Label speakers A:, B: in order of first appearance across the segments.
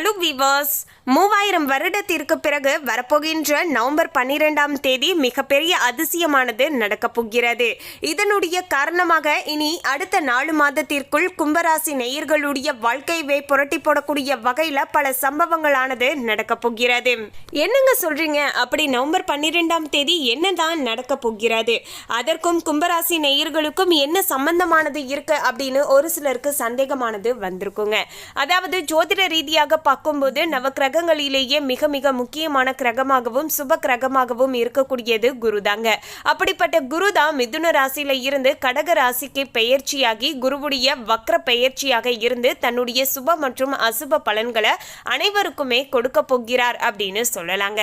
A: Hello viewers மூவாயிரம் வருடத்திற்கு பிறகு வரப்போகின்ற நவம்பர் பன்னிரெண்டாம் தேதி மிகப்பெரிய அதிசயமானது நடக்கப் போகிறது. இதனுடைய காரணமாக இனி அடுத்த நாலு மாதத்திற்குள் கும்பராசி நேயர்களுடைய வாழ்க்கையை புரட்டி போடக்கூடிய வகையில் பல சம்பவங்களானது நடக்கப் போகிறது. என்னங்க சொல்றீங்க? அப்படி நவம்பர் பன்னிரெண்டாம் தேதி என்னதான் நடக்கப் போகிறது? அதற்கும் கும்பராசி நேயர்களுக்கும் என்ன சம்பந்தமானது இருக்கு? அப்படின்னு ஒரு சிலருக்கு சந்தேகமானது வந்திருக்குங்க. அதாவது ஜோதிட ரீதியாக பார்க்கும்போது நவக்கிரகங்களிலேயே மிக மிக முக்கியமான கிரகமாகவும் சுப கிரகமாகவும் இருக்கக்கூடியது குரு தாங்க அப்படிப்பட்ட குரு தான் மிதுன ராசியில இருந்து கடக ராசிக்கு பெயர்ச்சியாகி குருவுடைய வக்ர பெயர்ச்சியாக இருந்து தன்னுடைய சுப மற்றும் அசுப பலன்களை அனைவருக்குமே கொடுக்க போகிறார் அப்படின்னு சொல்லலாங்க.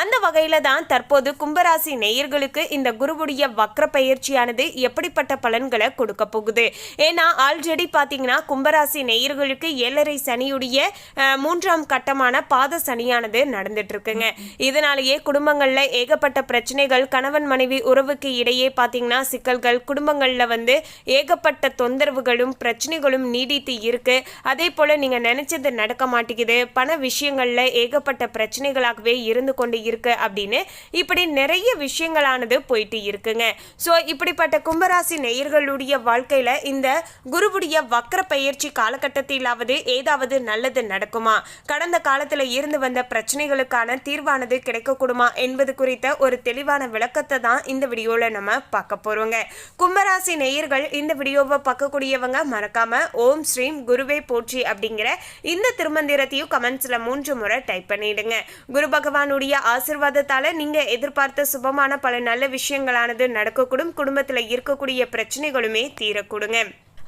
A: அந்த வகையில தான் தற்போது கும்பராசி நேயர்களுக்கு இந்த குருவுடைய வக்ர பெயர்ச்சியானது எப்படிப்பட்ட பலன்களை கொடுக்க போகுது. ஏன்னா ஆல்ரெடி பார்த்தீங்கன்னா கும்பராசி நேயர்களுக்கு ஏழரை சனியுடைய மூன்றாம் கட்டமான பாத சனியானது நடந்துட்டு இருக்குங்க இதனாலேயே குடும்பங்கள்ல ஏகப்பட்ட பிரச்சனைகள் கணவன் மனைவி உறவுக்கு இடையே பார்த்தீங்கன்னா சிக்கல்கள் குடும்பங்கள்ல வந்து ஏகப்பட்ட தொந்தரவுகளும் பிரச்சனைகளும் நீடித்து இருக்கு. அதே போல நீங்க நினைச்சது நடக்க மாட்டேங்குது. பண விஷயங்கள்ல ஏகப்பட்ட பிரச்சனைகளாகவே இருந்து கொண்டு இருக்கு அப்படின்னு இப்படி நிறைய விஷயங்களானது போயிட்டு இருக்குங்க. ஸோ இப்படிப்பட்ட கும்பராசி நேயர்களுடைய வாழ்க்கையில இந்த குருவுடைய வக்கர பயிற்சி காலகட்டத்திலாவது ஏதாவது நல்லது நடக்குமா? கடந்த காலத்தில் இருந்து வந்த பிரச்சனைகளுக்கான தீர்வானது கிடைக்கக்கூடுமா என்பது குறித்த ஒரு தெளிவான விளக்கத்தை தான் இந்த வீடியோவில் நம்ம பார்க்க போகிறோங்க கும்பராசி நேயர்கள் இந்த வீடியோவை பார்க்கக்கூடியவங்க மறக்காம ஓம் ஸ்ரீம் குருவே போற்றி அப்படிங்கிற இந்த திருமந்திரத்தையும் கமெண்ட்ஸில் மூன்று முறை டைப் பண்ணிடுங்க. குரு பகவானுடைய ஆசிர்வாதத்தால் நீங்கள் எதிர்பார்த்த சுபமான பல நல்ல விஷயங்களானது நடக்கக்கூடும். குடும்பத்தில் இருக்கக்கூடிய பிரச்சனைகளுமே தீரக்கூடுங்க.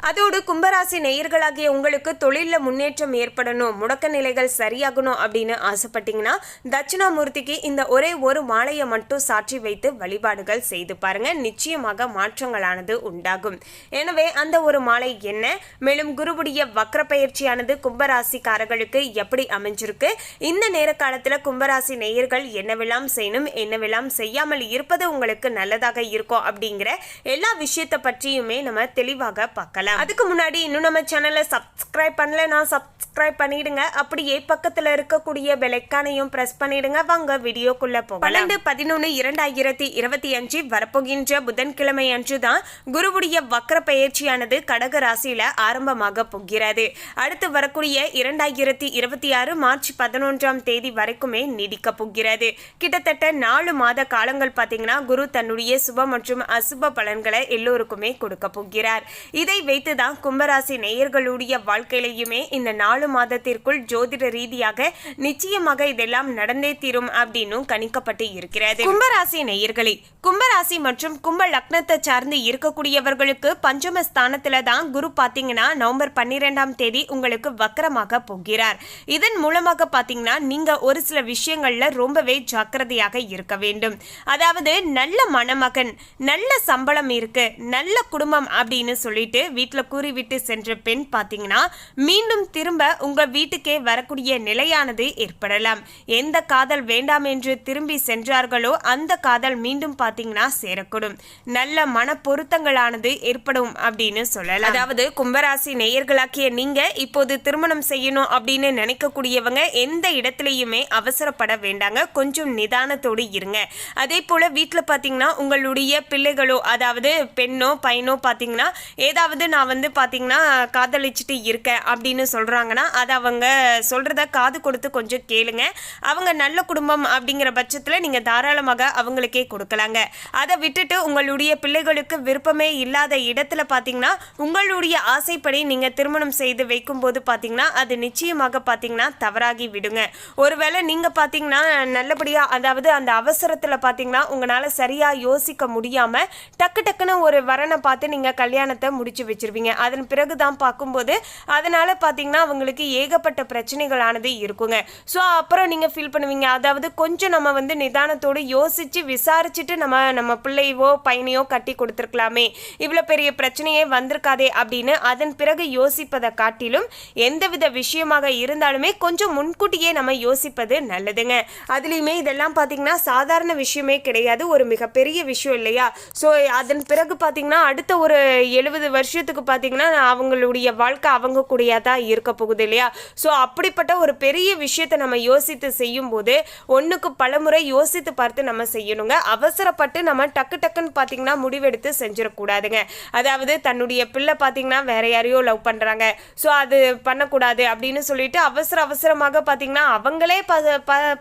A: அதோடு கும்பராசி நேயர்களாகிய உங்களுக்கு தொழிலில் முன்னேற்றம் ஏற்படணும் முடக்க நிலைகள் சரியாகணும் அப்படின்னு ஆசைப்பட்டீங்கன்னா தட்சிணாமூர்த்திக்கு இந்த ஒரே ஒரு மாலையை மட்டும் சாற்றி வைத்து வழிபாடுகள் செய்து பாருங்க. நிச்சயமாக மாற்றங்களானது உண்டாகும். எனவே அந்த ஒரு மாலை என்ன? மேலும் குருவுடைய வக்ர பயிற்சியானது கும்பராசிக்காரர்களுக்கு எப்படி அமைஞ்சிருக்கு? இந்த நேர காலத்தில் கும்பராசி நேயர்கள் என்னவெல்லாம் செய்யணும் என்னவெல்லாம் செய்யாமல் இருப்பது உங்களுக்கு நல்லதாக இருக்கும் அப்படிங்கிற எல்லா விஷயத்தை பற்றியுமே நம்ம தெளிவாக பார்க்கலாம். அதுக்கு முன்னாடி இன்னும் நம்ம சேனலை சப்ஸ்கிரைப் பண்ணலனா சப்ஸ்கிரைப் பண்ணிடுங்க. அப்படியே பக்கத்துல இருக்கக்கூடிய பெலைக்கானையும் பிரஸ் பண்ணிடுங்க. வாங்க வீடியோக்குள்ள போகலாம். பன்னெண்டு பதினொன்று இரண்டாயிரத்தி இருபத்தி அஞ்சு வரப்போகின்ற புதன்கிழமை அன்று தான் குருவுடைய வக்ர பயிற்சியானது கடக ராசியில ஆரம்பமாக போகிறது. அடுத்து வரக்கூடிய இரண்டாயிரத்தி இருபத்தி ஆறு மார்ச் பதினொன்றாம் தேதி வரைக்குமே நீடிக்க போகிறது. கிட்டத்தட்ட நாலு மாத காலங்கள் பார்த்தீங்கன்னா குரு தன்னுடைய சுப மற்றும் அசுப பலன்களை எல்லோருக்குமே கொடுக்க போகிறார். இதை வைத்துதான் கும்பராசி நேயர்களுடைய வாழ்க்கையிலையுமே இந்த நாலு மாதத்திற்குள் ஜோதிட ரீதியாக நிச்சயமாக இதெல்லாம் நடந்தே தீரும் அப்படின்னு கணிக்கப்பட்டு இருக்கிறது. கும்பராசி நேயர்களே கும்பராசி மற்றும் கும்ப லக்னத்தை சார்ந்து இருக்கக்கூடியவர்களுக்கு பஞ்சம ஸ்தானத்துல தான் குரு பாத்தீங்கன்னா நவம்பர் பன்னிரெண்டாம் தேதி உங்களுக்கு வக்கரமாக போகிறார். இதன் மூலமாக பாத்தீங்கன்னா நீங்க ஒரு சில விஷயங்கள்ல ரொம்பவே ஜாக்கிரதையாக இருக்க வேண்டும். அதாவது நல்ல மணமகன் நல்ல சம்பளம் இருக்கு நல்ல குடும்பம் அப்படின்னு சொல்லிட்டு வீட்டு வீட்டில் கூறிவிட்டு சென்ற பெண் பார்த்தீங்கன்னா மீண்டும் திரும்ப உங்கள் வீட்டுக்கே வரக்கூடிய நிலையானது ஏற்படலாம். எந்த காதல் வேண்டாம் என்று திரும்பி சென்றார்களோ அந்த காதல் மீண்டும் பார்த்தீங்கன்னா சேரக்கூடும். நல்ல மன பொருத்தங்களானது ஏற்படும் அப்படின்னு சொல்லலாம். அதாவது கும்பராசி நேயர்களாக்கிய நீங்க இப்போது திருமணம் செய்யணும் அப்படின்னு நினைக்கக்கூடியவங்க எந்த இடத்துலையுமே அவசரப்பட வேண்டாங்க. கொஞ்சம் நிதானத்தோடு இருங்க. அதே போல வீட்டில் பார்த்தீங்கன்னா உங்களுடைய பிள்ளைகளோ அதாவது பெண்ணோ பையனோ பார்த்தீங்கன்னா ஏதாவது நான் நான் வந்து பார்த்தீங்கன்னா காதலிச்சுட்டு இருக்கேன் அப்படின்னு சொல்கிறாங்கன்னா அதை அவங்க சொல்கிறத காது கொடுத்து கொஞ்சம் கேளுங்க. அவங்க நல்ல குடும்பம் அப்படிங்கிற பட்சத்தில் நீங்கள் தாராளமாக அவங்களுக்கே கொடுக்கலாங்க. அதை விட்டுட்டு உங்களுடைய பிள்ளைகளுக்கு விருப்பமே இல்லாத இடத்துல பார்த்தீங்கன்னா உங்களுடைய ஆசைப்படி நீங்கள் திருமணம் செய்து வைக்கும்போது பார்த்தீங்கன்னா அது நிச்சயமாக பார்த்தீங்கன்னா தவறாகி விடுங்க. ஒருவேளை நீங்கள் பார்த்தீங்கன்னா நல்லபடியாக அதாவது அந்த அவசரத்தில் பார்த்தீங்கன்னா உங்களால் சரியாக யோசிக்க முடியாமல் டக்கு டக்குன்னு ஒரு வரனை பார்த்து நீங்கள் கல்யாணத்தை முடிச்சு வச்சிருவீங்க அதன் பிறகு தான் பார்க்கும்போது அதனால் பார்த்தீங்கன்னா அவங்களுக்கு ஏகப்பட்ட பிரச்சனைகளானது இருக்குங்க. ஸோ அப்புறம் நீங்கள் ஃபீல் பண்ணுவீங்க. அதாவது கொஞ்சம் நம்ம வந்து நிதானத்தோடு யோசித்து விசாரிச்சுட்டு நம்ம நம்ம பிள்ளையவோ பையனையோ கட்டி கொடுத்துருக்கலாமே. இவ்வளோ பெரிய பிரச்சனையே வந்திருக்காதே அப்படின்னு அதன் பிறகு யோசிப்பதை காட்டிலும் எந்தவித விஷயமாக இருந்தாலுமே கொஞ்சம் முன்கூட்டியே நம்ம யோசிப்பது நல்லதுங்க. அதுலேயுமே இதெல்லாம் பார்த்தீங்கன்னா சாதாரண விஷயமே கிடையாது. ஒரு மிகப்பெரிய விஷயம் இல்லையா? ஸோ அதன் பிறகு பார்த்தீங்கன்னா அடுத்த ஒரு எழுபது வருஷத்துக்கு வருஷத்துக்கு பார்த்தீங்கன்னா அவங்களுடைய வாழ்க்கை அவங்க கூடயே இருக்க போகுது இல்லையா? ஸோ அப்படிப்பட்ட ஒரு பெரிய விஷயத்தை நம்ம யோசித்து செய்யும்போது ஒன்றுக்கு பலமுறை யோசித்து பார்த்து நம்ம செய்யணுங்க. அவசரப்பட்டு நம்ம டக்கு டக்குன்னு பார்த்தீங்கன்னா முடிவெடுத்து செஞ்சிடக்கூடாதுங்க. அதாவது தன்னுடைய பிள்ளை பார்த்தீங்கன்னா வேற யாரையோ லவ் பண்ணுறாங்க ஸோ அது பண்ணக்கூடாது அப்படின்னு சொல்லிட்டு அவசர அவசரமாக பார்த்தீங்கன்னா அவங்களே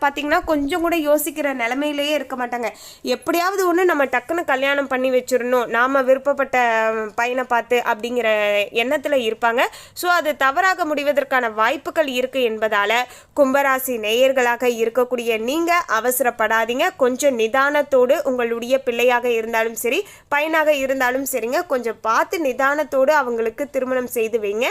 A: பார்த்தீங்கன்னா கொஞ்சம் கூட யோசிக்கிற நிலமையிலேயே இருக்க மாட்டாங்க. எப்படியாவது ஒன்று நம்ம டக்குன்னு கல்யாணம் பண்ணி வச்சிடணும். நாம் விருப்பப்பட்ட பையனை பார்த்து அப்படிங்கிற எண்ணத்தில் இருப்பாங்க. ஸோ அது தவறாக முடிவதற்கான வாய்ப்புகள் இருக்குது என்பதால் கும்பராசி நேயர்களாக இருக்கக்கூடிய நீங்கள் அவசரப்படாதீங்க. கொஞ்சம் நிதானத்தோடு உங்களுடைய பிள்ளையாக இருந்தாலும் சரி பையனாக இருந்தாலும் சரிங்க. கொஞ்சம் பார்த்து நிதானத்தோடு அவங்களுக்கு திருமணம் செய்து வைங்க.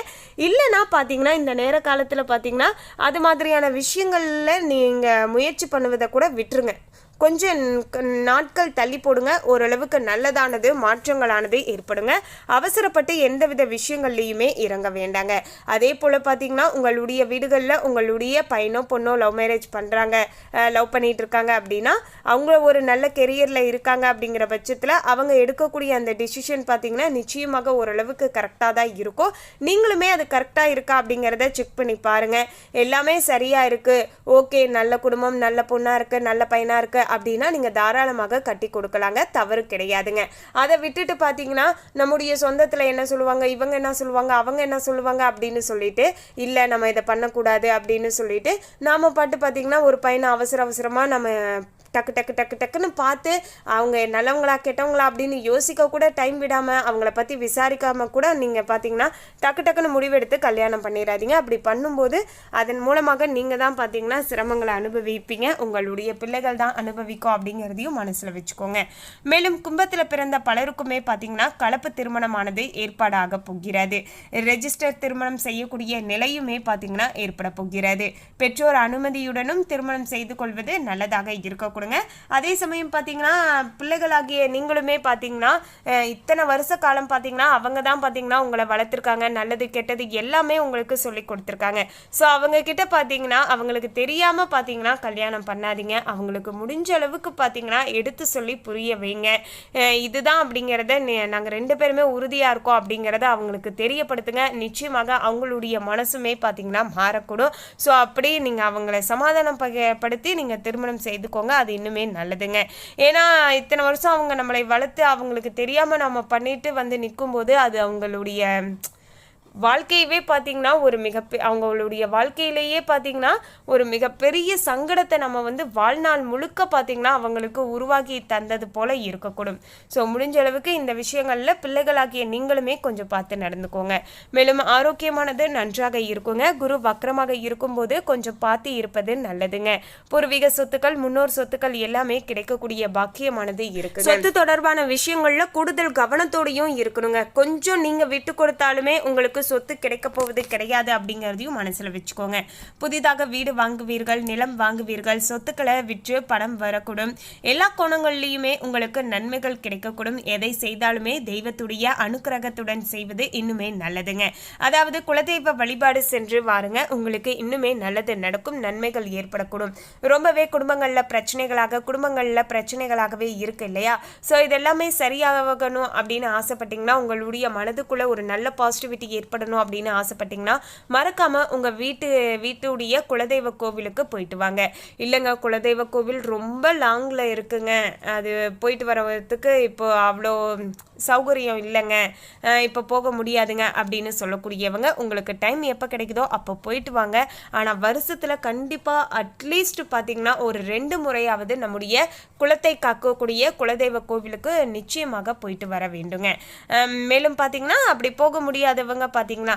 A: இல்லைன்னா பார்த்தீங்கன்னா இந்த நேர காலத்தில் பார்த்தீங்கன்னா அது மாதிரியான விஷயங்களில் நீங்கள் முயற்சி பண்ணுவதை கூட விட்டுருங்க. கொஞ்சம் நாட்கள் தள்ளி போடுங்க. ஓரளவுக்கு நல்லதானது மாற்றங்களானது ஏற்படுங்க. அவசரப்பட்டு எந்தவித விஷயங்கள்லையுமே இறங்க வேண்டாங்க. அதே போல் பார்த்தீங்கன்னா உங்களுடைய வீடுகளில் உங்களுடைய பையனோ பொண்ணோ லவ் மேரேஜ் பண்ணுறாங்க லவ் பண்ணிகிட்டு இருக்காங்க அப்படின்னா அவங்க ஒரு நல்ல கெரியரில் இருக்காங்க அப்படிங்கிற பட்சத்தில் அவங்க எடுக்கக்கூடிய அந்த டிசிஷன் பார்த்தீங்கன்னா நிச்சயமாக ஓரளவுக்கு கரெக்டாக தான் இருக்கும். நீங்களுமே அது கரெக்டாக இருக்கா அப்படிங்கிறத செக் பண்ணி பாருங்கள் எல்லாமே சரியாக இருக்குது ஓகே நல்ல குடும்பம் நல்ல பொண்ணாக இருக்குது நல்ல பையனாக இருக்குது அப்படின்னா நீங்கள் தாராளமாக கட்டி கொடுக்கலாங்க. தவறு கிடையாதுங்க. அதை விட்டுட்டு பார்த்தீங்கன்னா நம்முடைய சொந்தத்தில் என்ன சொல்லுவாங்க? இவங்க என்ன சொல்லுவாங்க? அவங்க என்ன சொல்லுவாங்க? அப்படின்னு சொல்லிட்டு இல்லை நம்ம இதை பண்ணக்கூடாது அப்படின்னு சொல்லிட்டு நாம பாட்டு பார்த்தீங்கன்னா ஒரு பையனை அவசர அவசரமாக நம்ம டக்கு டக்கு டக்கு டக்குன்னு பார்த்து அவங்க நல்லவங்களா கெட்டவங்களா அப்படின்னு யோசிக்க கூட டைம் விடாமல் அவங்கள பற்றி விசாரிக்காமல் கூட நீங்கள் பார்த்தீங்கன்னா டக்கு டக்குன்னு முடிவெடுத்து கல்யாணம் பண்ணிடாதீங்க அப்படி பண்ணும்போது அதன் மூலமாக நீங்கள் தான் பார்த்தீங்கன்னா சிரமங்களை அனுபவிப்பீங்க. உங்களுடைய பிள்ளைகள் தான் அனுபவிக்கும் அப்படிங்கிறதையும் மனசில் வச்சுக்கோங்க. மேலும் கும்பத்தில் பிறந்த பலருக்குமே பார்த்தீங்கன்னா கலப்பு திருமணமானது ஏற்பாடாக போகிறது. ரெஜிஸ்டர் திருமணம் செய்யக்கூடிய நிலையுமே பார்த்தீங்கன்னா ஏற்பட போகிறது. பெற்றோர் அனுமதியுடனும் திருமணம் செய்து கொள்வது நல்லதாக இருக்க கொடுங்க. அதே சமயம் பார்த்தீங்கன்னா பிள்ளைகளாகிய நீங்களுமே பார்த்தீங்கன்னா இத்தனை வருஷ காலம் பார்த்தீங்கன்னா அவங்க தான் பார்த்தீங்கன்னா உங்களை வளர்த்துருக்காங்க. நல்லது கெட்டது எல்லாமே உங்களுக்கு சொல்லி கொடுத்துருக்காங்க. ஸோ அவங்க கிட்ட பார்த்தீங்கன்னா அவங்களுக்கு தெரியாமல் பார்த்தீங்கன்னா கல்யாணம் பண்ணாதீங்க. அவங்களுக்கு முடிஞ்ச அளவுக்கு பார்த்தீங்கன்னா எடுத்து சொல்லி புரிய வைங்க. இதுதான் அப்படிங்கிறத நாங்கள் ரெண்டு பேருமே உறுதியாக இருக்கோம் அப்படிங்கிறத அவங்களுக்கு தெரியப்படுத்துங்க. நிச்சயமாக அவங்களுடைய மனசுமே பார்த்தீங்கன்னா மாறக்கூடும். ஸோ அப்படி நீங்கள் அவங்கள சமாதானம் படுத்தி நீங்கள் திருமணம் செய்துக்கோங்க. அது இன்னுமே நல்லதுங்க. ஏன்னா இத்தனை வருஷம் அவங்க நம்மளை வளர்த்து அவங்களுக்கு தெரியாமல் நம்ம பண்ணிட்டு வந்து நிற்கும்போது அது அவங்களுடைய வாழ்க்கையவே பார்த்தீங்கன்னா ஒரு மிக அவங்களுடைய வாழ்க்கையிலேயே பார்த்தீங்கன்னா ஒரு மிகப்பெரிய சங்கடத்தை நம்ம வந்து வாழ்நாள் முழுக்க பார்த்தீங்கன்னா அவங்களுக்கு உருவாக்கி தந்தது போல இருக்கக்கூடும். ஸோ முடிஞ்ச அளவுக்கு இந்த விஷயங்களில் பிள்ளைகளாகிய நீங்களுமே கொஞ்சம் பார்த்து நடந்துக்கோங்க. மேலும் ஆரோக்கியமானது நன்றாக இருக்குங்க. குரு வக்கரமாக இருக்கும்போது கொஞ்சம் பார்த்து இருப்பது நல்லதுங்க. பூர்வீக சொத்துக்கள் முன்னோர் சொத்துக்கள் எல்லாமே கிடைக்கக்கூடிய பாக்கியமானது இருக்கு சொத்து தொடர்பான விஷயங்கள்ல கூடுதல் கவனத்தோடையும் இருக்கணுங்க. கொஞ்சம் நீங்க விட்டு கொடுத்தாலுமே உங்களுக்கு சொத்து கிடைக்க போவது கிடையாது அப்படிங்கிறதையும் மனசுல வச்சுக்கோங்க. புதிதாக வீடு வாங்குவீர்கள் நிலம் வாங்குவீர்கள் சொத்துக்களை விற்று பணம் வரக்கூடும். எல்லா கோணங்கள்லையுமே உங்களுக்கு நன்மைகள் கிடைக்கக்கூடும். எதை செய்தாலுமே தெய்வத்துடைய அனுக்கிரகத்துடன் செய்வது இன்னுமே நல்லதுங்க. அதாவது குலதெய்வ வழிபாடு சென்று வாருங்க. உங்களுக்கு இன்னுமே நல்லது நடக்கும். நன்மைகள் ஏற்படக்கூடும். ரொம்பவே குடும்பங்களில் பிரச்சனைகளாக குடும்பங்களில் பிரச்சனைகளாகவே இருக்கு இல்லையா? ஸோ இதெல்லாமே சரியாகணும் அப்படின்னு ஆசைப்பட்டீங்கன்னா உங்களுடைய மனதுக்குள்ள ஒரு நல்ல பாசிட்டிவிட்டி ஏற்படணும் அப்படின்னு ஆசைப்பட்டீங்கன்னா மறக்காம உங்க வீட்டு வீட்டுடைய குலதெய்வ கோவிலுக்கு போயிட்டு வாங்க. இல்லைங்க குலதெய்வ கோவில் ரொம்ப லாங்ல இருக்குங்க. அது போயிட்டு வரத்துக்கு இப்போ அவ்வளோ சௌகரியம் இல்லைங்க. இப்போ போக முடியாதுங்க அப்படின்னு சொல்லக்கூடியவங்க உங்களுக்கு டைம் எப்போ கிடைக்குதோ அப்போ போயிட்டு வாங்க. ஆனால் வருஷத்தில் கண்டிப்பாக அட்லீஸ்ட் பார்த்தீங்கன்னா ஒரு ரெண்டு முறையாவது நம்முடைய குலத்தை காக்கக்கூடிய குலதெய்வ கோவிலுக்கு நிச்சயமாக போயிட்டு வர வேண்டுங்க. மேலும் பார்த்தீங்கன்னா அப்படி போக முடியாதவங்க பார்த்தீங்கன்னா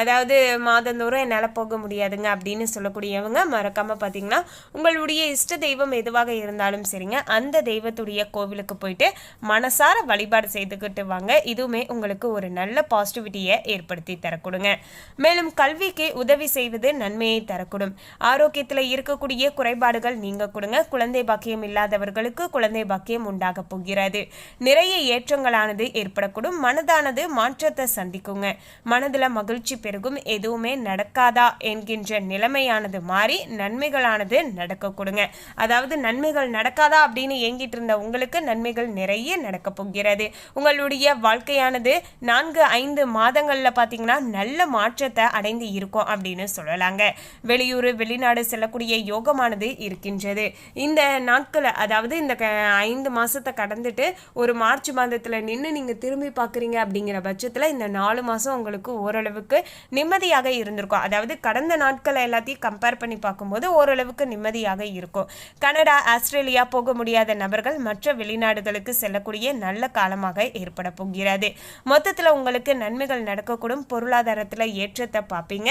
A: அதாவது மாதந்தோறும் என்னால் போக முடியாதுங்க அப்படின்னு சொல்லக்கூடியவங்க மறக்காமல் பார்த்தீங்கன்னா உங்களுடைய இஷ்ட தெய்வம் எதுவாக இருந்தாலும் சரிங்க. அந்த தெய்வத்துடைய கோவிலுக்கு போயிட்டு மனசார வழிபாடு செய்து செய்துக்கிட்டு வாங்க இதுவுமே உங்களுக்கு ஒரு நல்ல பாசிட்டிவிட்டியை ஏற்படுத்தி தரக்கூடுங்க. மேலும் கல்விக்கு உதவி செய்வது நன்மையை தரக்கூடும். ஆரோக்கியத்தில் இருக்கக்கூடிய குறைபாடுகள் நீங்க கொடுங்க. குழந்தை பாக்கியம் இல்லாதவர்களுக்கு குழந்தை பாக்கியம் உண்டாக போகிறது. நிறைய ஏற்றங்களானது ஏற்படக்கூடும். மனதானது மாற்றத்தை சந்திக்குங்க. மனதில் மகிழ்ச்சி பெருகும். எதுவுமே நடக்காதா என்கின்ற நிலைமையானது மாறி நன்மைகளானது நடக்க கொடுங்க. அதாவது நன்மைகள் நடக்காதா அப்படின்னு ஏங்கிட்டு இருந்த உங்களுக்கு நன்மைகள் நிறைய நடக்க போகிறது. உங்களுடைய வாழ்க்கையானது நான்கு ஐந்து மாதங்களில் பார்த்தீங்கன்னா நல்ல மாற்றத்தை அடைந்து இருக்கும் அப்படின்னு சொல்லலாங்க. வெளியூர் வெளிநாடு செல்லக்கூடிய யோகமானது இருக்கின்றது. இந்த நாட்களை அதாவது இந்த க- ஐந்து மாதத்தை கடந்துட்டு ஒரு மார்ச் மாதத்தில் நின்று நீங்கள் திரும்பி பார்க்குறீங்க அப்படிங்கிற பட்சத்தில் இந்த நாலு மாதம் உங்களுக்கு ஓரளவுக்கு நிம்மதியாக இருந்திருக்கும். அதாவது கடந்த நாட்களை எல்லாத்தையும் கம்பேர் பண்ணி பார்க்கும்போது ஓரளவுக்கு நிம்மதியாக இருக்கும். கனடா ஆஸ்திரேலியா போக முடியாத நபர்கள் மற்ற வெளிநாடுகளுக்கு செல்லக்கூடிய நல்ல காலமாக ஏற்பட போகிறது. மொத்தத்தில் உங்களுக்கு நன்மைகள் நடக்கக்கூடும். பொருளாதாரத்தில் ஏற்றத்தை பார்ப்பீங்க.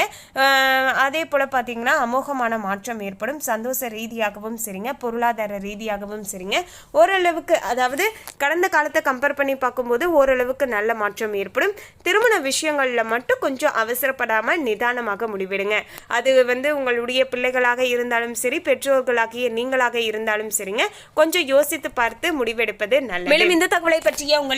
A: அதே போல் பார்த்தீங்கன்னா அமோகமான மாற்றம் ஏற்படும். சந்தோஷ ரீதியாகவும் சரிங்க. பொருளாதார ரீதியாகவும் சரிங்க. ஓரளவுக்கு அதாவது கடந்த காலத்தை கம்பேர் பண்ணி பார்க்கும்போது ஓரளவுக்கு நல்ல மாற்றம் ஏற்படும். திருமண விஷயங்களில் மட்டும் கொஞ்சம் அவசரப்படாமல் நிதானமாக முடிவெடுங்க. அது வந்து உங்களுடைய பிள்ளைகளாக இருந்தாலும் சரி பெற்றோர்களாகிய நீங்களாக இருந்தாலும் சரிங்க. கொஞ்சம் யோசித்து பார்த்து முடிவெடுப்பது நல்லது. மேலும் இந்த தகவலை பற்றிய